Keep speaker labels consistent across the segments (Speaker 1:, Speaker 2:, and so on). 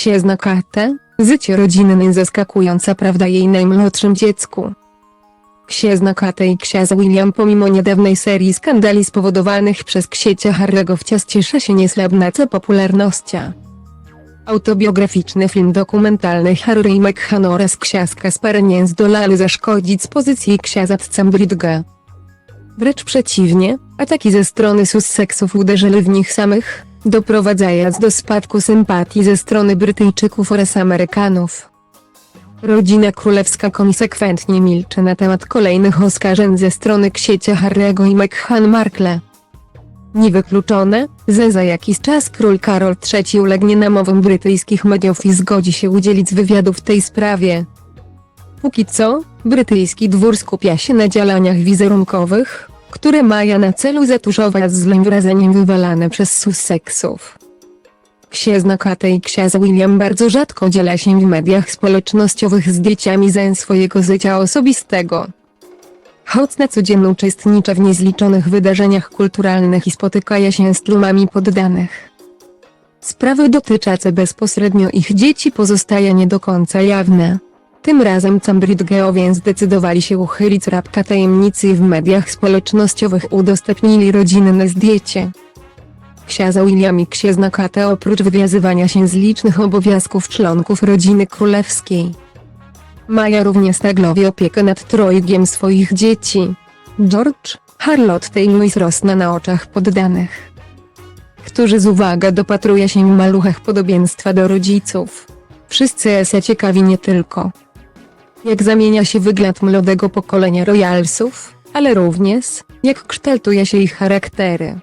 Speaker 1: Księżna Kate, życie rodzinne zaskakująca prawda jej najmłodszym dziecku. Księżna Kate i ksiądz William pomimo niedawnej serii skandali spowodowanych przez księcia Harry'ego wciąż cieszy się niesłabnaco popularnością. Autobiograficzny film dokumentalny Harry i Meghan oraz ksiądz Kasper nie zdolali zaszkodzić z pozycji księdza Cambridge'a. Wręcz przeciwnie, ataki ze strony Sussexów uderzyły w nich samych, doprowadzając do spadku sympatii ze strony Brytyjczyków oraz Amerykanów. Rodzina królewska konsekwentnie milczy na temat kolejnych oskarżeń ze strony księcia Harry'ego i Meghan Markle. Niewykluczone, że za jakiś czas król Karol III ulegnie namowom brytyjskich mediów i zgodzi się udzielić wywiadu w tej sprawie. Póki co, brytyjski dwór skupia się na działaniach wizerunkowych, które mają na celu zatuszować złym wrażeniem wywalane przez Sussexów. Księżna Kate i ksiądz William bardzo rzadko dziela się w mediach społecznościowych zdjęciami ze swojego życia osobistego. Choć na co dzień uczestniczy w niezliczonych wydarzeniach kulturalnych i spotyka się z tłumami poddanych. Sprawy dotyczące bezpośrednio ich dzieci pozostają nie do końca jawne. Tym razem Cambridge'owie zdecydowali się uchylić rapka tajemnicy i w mediach społecznościowych udostępnili rodzinne zdjęcie. Ksiądz William i księżna Kate oprócz wywiązywania się z licznych obowiązków członków rodziny królewskiej. Maja również staglowie opiekę nad trojgiem swoich dzieci. George, Charlotte i Louis rosną na oczach poddanych. Którzy z uwagą dopatruje się w maluchach podobieństwa do rodziców. Wszyscy są ciekawi nie tylko jak zamienia się wygląd młodego pokolenia royalsów, ale również jak kształtuje się ich charaktery.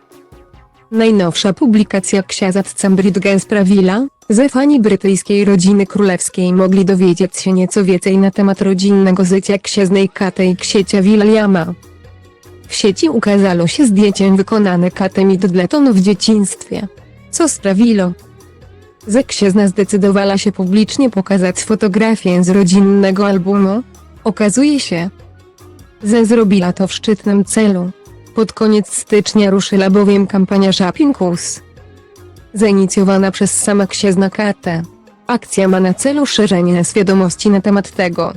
Speaker 1: Najnowsza publikacja księdza Cambridge sprawiła, że fani brytyjskiej rodziny królewskiej mogli dowiedzieć się nieco więcej na temat rodzinnego życia księżnej Kate i księcia Williama. W sieci ukazało się zdjęcie wykonane Kate Middleton w dzieciństwie, co sprawiło, że księżna zdecydowała się publicznie pokazać fotografię z rodzinnego albumu. Okazuje się, że zrobiła to w szczytnym celu. Pod koniec stycznia ruszyła bowiem kampania Shopping. Zainicjowana przez sama księżna Katę. Akcja ma na celu szerzenie świadomości na temat tego,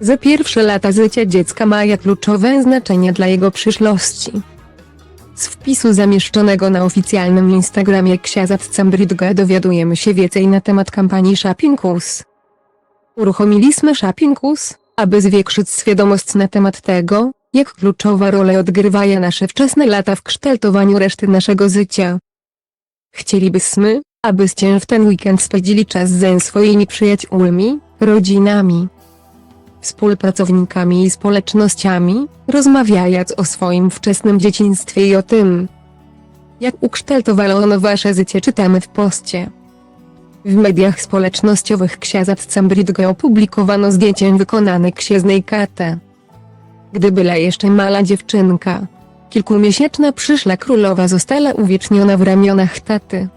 Speaker 1: że pierwsze lata życia dziecka mają kluczowe znaczenie dla jego przyszłości. Z wpisu zamieszczonego na oficjalnym Instagramie księdza Cambridge'a dowiadujemy się więcej na temat kampanii Shopping Us. Uruchomiliśmy Shopping Us, aby zwiększyć świadomość na temat tego, jak kluczowa rolę odgrywają nasze wczesne lata w kształtowaniu reszty naszego życia. Chcielibyśmy, abyście w ten weekend spędzili czas ze swoimi przyjaciółmi, rodzinami, współpracownikami i społecznościami, rozmawiając o swoim wczesnym dzieciństwie i o tym, jak ukształtowało ono wasze życie czytamy w poście. W mediach społecznościowych księdza Cambridge opublikowano zdjęcie wykonane księżnej Kate. Gdy była jeszcze mała dziewczynka, kilkumiesięczna przyszła królowa została uwieczniona w ramionach taty.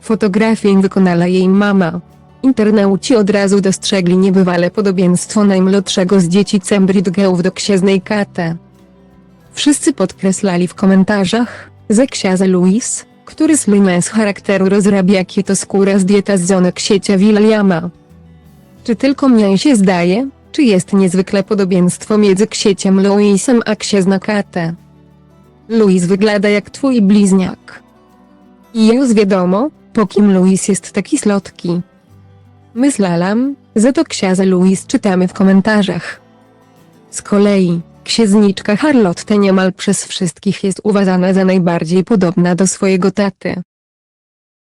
Speaker 1: Fotografię wykonała jej mama. Internauci od razu dostrzegli niebywale podobieństwo najmłodszego z dzieci Cambridge'ów do księżnej Kate. Wszyscy podkreślali w komentarzach, że książę Louis, który słynie z charakteru rozrabia skóra z dieta z żony księcia Williama. Czy tylko mnie się zdaje, czy jest niezwykle podobieństwo między księciem Louisem a księżną Kate? Louis wygląda jak twój bliźniak. I już wiadomo, po kim Louis jest taki slotki. Myślałam, że to księże Louis czytamy w komentarzach. Z kolei, księżniczka Charlotte niemal przez wszystkich jest uważana za najbardziej podobna do swojego taty.